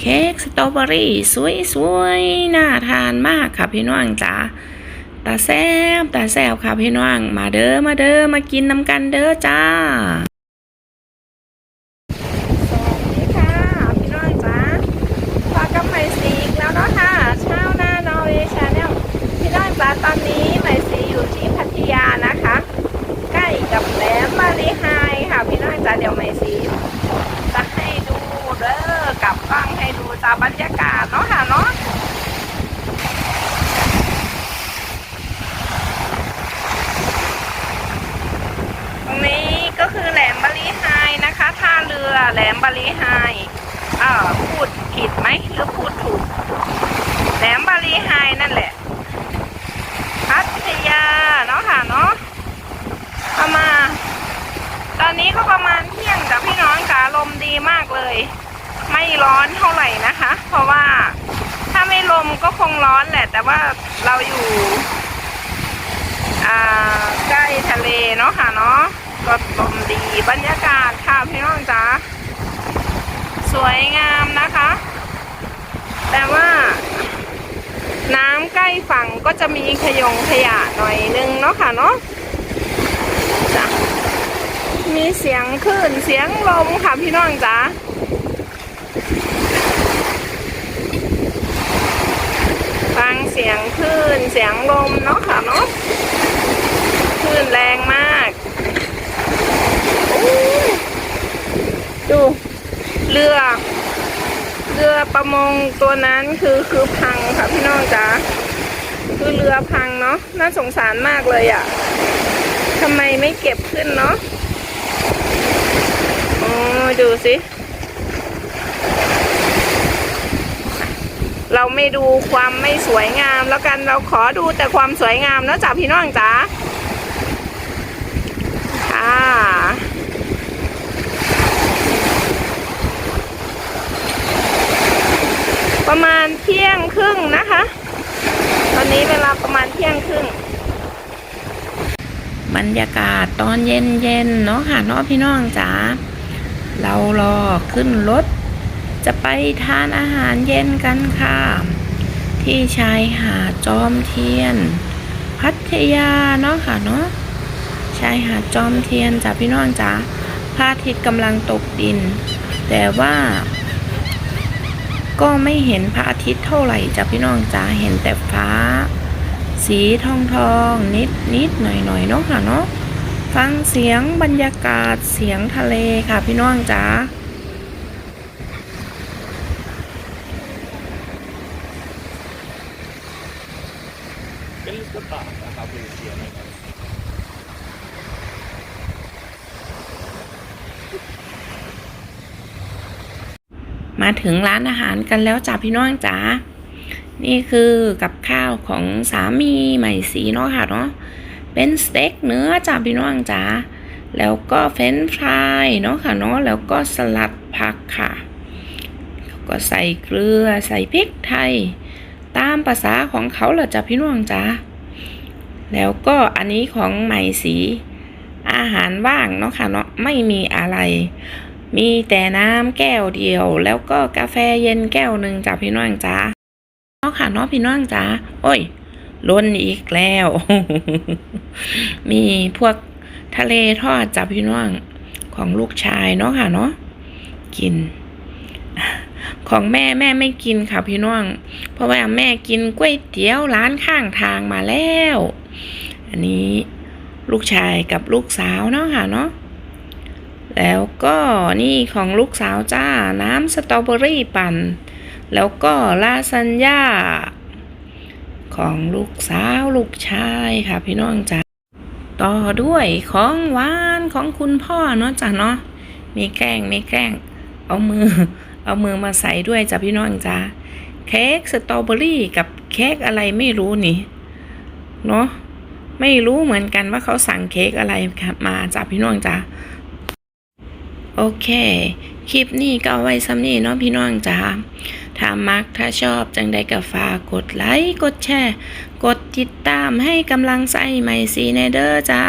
เค้กสตรอเบอรี่สวยๆน่าทานมากค่ะพี่น้องจ๋าตาแซบตาแซบค่ะพี่น้อง มาเด้อมาเด้อมากินน้ำกันเด้อจ้า สวัสดีค่ะ พี่น้องจ๋าพบกับใหม่สีอีกแล้วเนาะค่ะชาวหน้านอร์เวย์ชาแนลพี่น้องจ๋าตอนนี้ใหม่สีอยู่ที่พัทยานะคะ ใกล้กับแหลมมารีไฮค่ะ พี่น้องจ๋าเดี๋ยวใหม่สีจะให้ดูเด้อกลับกล้องให้ดูจ้า บรรยากาศเนาะค่ะเนาะตรงนี้ก็คือแหลมบารีไฮนะคะท่าเรือแหลมบารีไฮเอ่อพูดผิดไหมหรือพูดถูก แหลมบารีไฮนั่นแหละพัทยาเนาะค่ะเนาะประมาณตอนนี้ก็ประมาณเที่ยงจ้ะพี่น้องจ๋าลมดีมากเลย ไม่ร้อนเท่าไหร่นะ เพราะว่าถ้าไม่ลมก็คงร้อนแหละ แต่ว่าเราอยู่ใกล้ทะเลเนาะค่ะเนาะก็ลมดีบรรยากาศค่ะพี่น้องจ๋าสวยงามนะคะ แต่ว่าน้ำใกล้ฝั่งก็จะมีขยงขยะหน่อยนึงเนาะค่ะเนาะจ้ะมีเสียงคลื่นเสียงลมค่ะพี่น้องจ๋าฟังเสียงคลื่น เสียงลมเนาะค่ะเนาะคลื่นแรงมาก ดู เรือ เรือประมงตัวนั้นคือคือพังค่ะพี่น้องจ๋า คือเรือพังเนาะ น่าสงสารมากเลยอะ่ะทำไมไม่เก็บขึ้นเนาะ โอ้ดูสิ เราไม่ดูความไม่สวยงาม แล้วกันเราขอดูแต่ความสวยงามนะจ้าพี่น้องจ๋าค่ะประมาณเที่ยงครึ่งนะคะ ตอนนี้เวลาประมาณเที่ยงครึ่งบรรยากาศตอนเย็นเย็นๆเนาะค่ะเนาะพี่น้องจ๋าเรารอขึ้นรถ จะไปทานอาหารเย็นกันค่ะ ที่ชายหาดจอมเทียน พัทยาเนาะค่ะเนาะชายหาดจอมเทียนจ้ะพี่น้องจ๋าพระอาทิตย์กำลังตกดิน แต่ว่า ก็ไม่เห็นพระอาทิตย์เท่าไหร่จ้ะพี่น้องจ๋าเห็นแต่ฟ้า สีทองทองนิดนิดหน่อยหน่อยเนาะค่ะเนาะฟังเสียงบรรยากาศเสียงทะเลค่ะพี่น้องจ๋า เป็นลูกตานะครับคือเสียงนะครับมาถึงร้านอาหารกันแล้วจ้ะพี่น้องจ๋า นี่คือกับข้าวของสามีใหม่สีเนาะค่ะเนาะ เป็นสเต็กเนื้อจ้ะพี่น้องจ๋า แล้วก็เฟรนช์ฟรายเนาะค่ะเนาะ แล้วก็สลัดผักค่ะก็ใส่เกลือใส่พริกไทย ตามภาษาของเขาแหละจ้ะพี่น้องจ๋าแล้วก็อันนี้ของใหม่สี อาหารว่างเนาะค่ะเนาะไม่มีอะไร มีแต่น้ำแก้วเดียว แล้วก็กาแฟเย็นแก้วหนึ่งจ้ะพี่น้องจ๋าเนาะค่ะเนาะพี่น้องจ๋าโอ้ยล้นอีกแล้ว มีพวกทะเลทอดจ้ะพี่น้องของลูกชายเนาะค่ะเนาะกิน ของแม่แม่ไม่กินค่ะพี่น้อง เพราะว่าแม่กินก๋วยเตี๋ยวร้านข้างทางมาแล้ว อันนี้ลูกชายกับลูกสาวเนาะค่ะเนาะแล้วก็นี่ของลูกสาวจ้าน้ำสตรอเบอรี่ปั่น แล้วก็ลาซานญ่าของลูกสาวลูกชายค่ะพี่น้องจ้าต่อด้วยของหวานของคุณพ่อเนาะจ้ะเนาะมีแกล้งมีแกล้ง เอามือ เอามือมาใส่ด้วยจ้ะพี่น้องจ้าเค้กสตรอเบอรี่กับเค้กอะไรไม่รู้นี่เนาะไม่รู้เหมือนกันว่าเขาสั่งเค้กอะไรมาจ้ะพี่น้องจ้าโอเค คลิปนี้ก็เอาไว้ซ้ำนี้เนาะพี่น้องจ๋าถ้ามักถ้าชอบจังใดก็ฝากกดไลค์ กดแชร์ กดติดตามให้กำลังใจใหม่ซีเนเดอร์จ้า